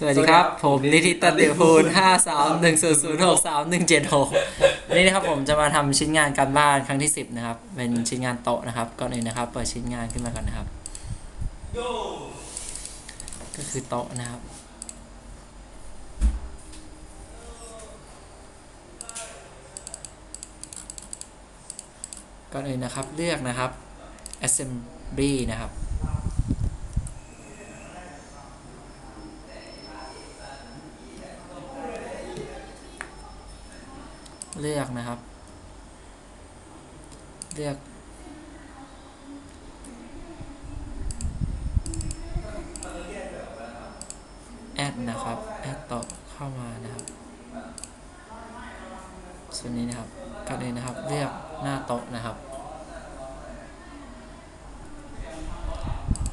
สวัสดีครับ ผมนิติตันเตียพูล5 3 1 0 0 6 3 1 7 6วันนี้นะครับผมจะมาทำชิ้นงานการบ้านครั้งที่10นะครับ เป็นชิ้นงานโต๊ะนะครับก่อนอื่นนะครับเปิดชิ้นงานขึ้นมาก่อนนะครับ ก็คือโต๊ะนะครับ ก่อนอื่นนะครับเลือกนะครับ assembly นะครับ เลือกนะครับ เลือก แอดนะครับ แอดต่อเข้ามานะครับ ส่วนนี้นะครับก่อนอื่นะครับ เลือกหน้าโต๊ะนะครับ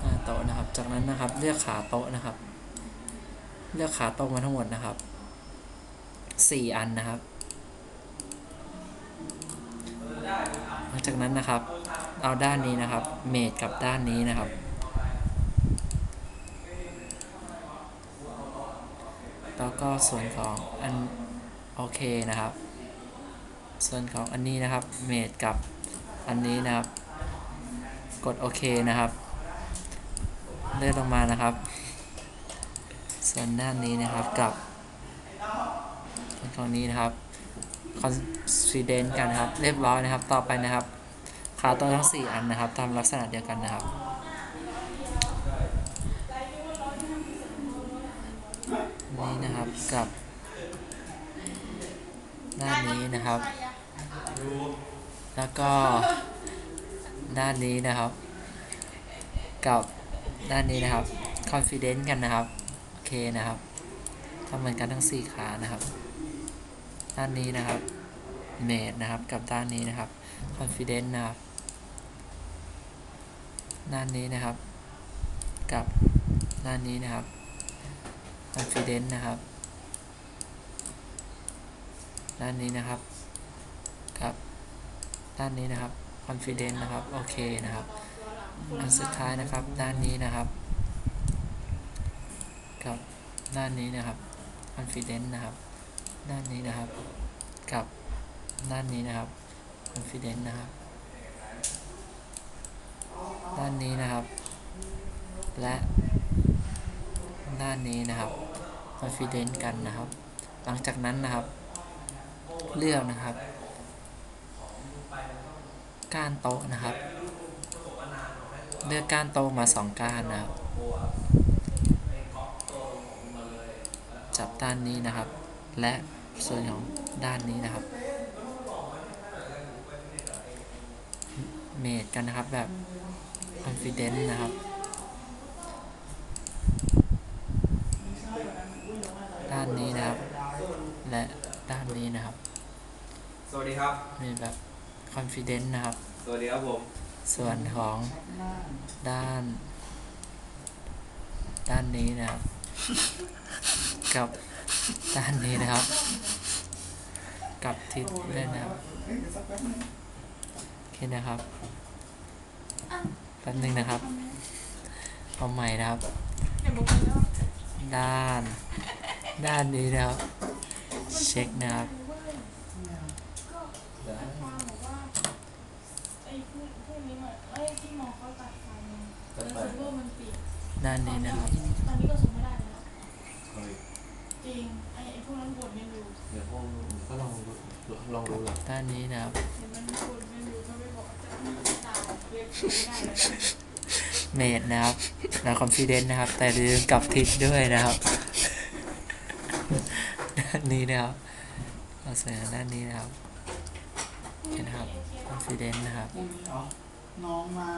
หน้าโต๊ะนะครับ จากนั้นนะครับ เลือกขาโต๊ะนะครับ เลือกขาโต๊ะมาทั้งหมดนะครับสี่อันนะครับ จากนั้นนะครับ เอาด้านนี้นะครับ เมดกับด้านนี้นะครับ แล้วก็ส่วนของอันโอเคนะครับ ส่วนของอันนี้นะครับ เมดกับอันนี้นะครับ กดโอเคนะครับ เลื่อนลงมานะครับ ส่วนด้านนี้นะครับกับส่วนของนี้นะครับคอนซีเดนกันครับ เรียบร้อยนะครับ ต่อไปนะครับ ขาตัวทั้ง 4 อันนะครับทำลักษณะเดียวกันนะครับ นี่นะครับกับด้านนี้นะครับ แล้วก็ด้านนี้นะครับ กับด้านนี้นะครับ confident กันนะครับ โอเคนะครับทำเหมือนกันทั้ง 4 ขานะครับ ด้านนี้นะครับเมดนะครับ กับด้านนี้นะครับ confident นะครับ ด้านนี้นะครับ กับด้านนี้นะครับ confident นะครับ ด้านนี้นะครับ กับด้านนี้นะครับ confident นะครับ โอเคนะครับ อันสุดท้ายนะครับ ด้านนี้นะครับ กับด้านนี้นะครับ confident นะครับ ด้านนี้นะครับ กับด้านนี้นะครับ confident นะครับ ด้านนี้นะครับ และด้านนี้นะครับ confident กันนะครับ หลังจากนั้นนะครับ เลือกนะครับ ก้านโต๊ะนะครับ เลือกก้านโต๊ะมาสองก้านนะครับ จับด้านนี้นะครับ และส่วนของด้านนี้นะครับเมดกันนะครับแบบ confident นะครับ ด้านนี้นะครับ และด้านนี้นะครับ สวัสดีครับเมดแบบ confident นะครับ สวัสดีครับผม ส่วนของด้าน ด้านนี้นะครับ กับด้านนี้นะครับ กับทิศด้วยนะครับโอเคนะครับ แป๊บนึงนะครับ เอาใหม่นะครับ ด้าน ด้านนี้นะครับ เช็คนะครับไอ้พวกพวกนี้มันเอ้ยที่หมอเขาตัดไฟมันแล้วเซิร์ฟเวอร์มันปิดด้านนี้นะครับตอนนี้ก็ส่งไม่ได้แล้วเฮ้ยจริงไอ้ไอ้พวกนั้นบดไม่รู้เดี๋ยวพวกก็ลองดูลองดูหรอด้านนี้นะครับ เมดนะครับแล้วคอนฟิเดนต์นะครับ แต่ลืมกลับทิศด้วยนะครับด้านนี้นะครับเอาเสนอด้านนี้นะครับเห็นะครับคอนฟิเดนต์นะครับน้องมา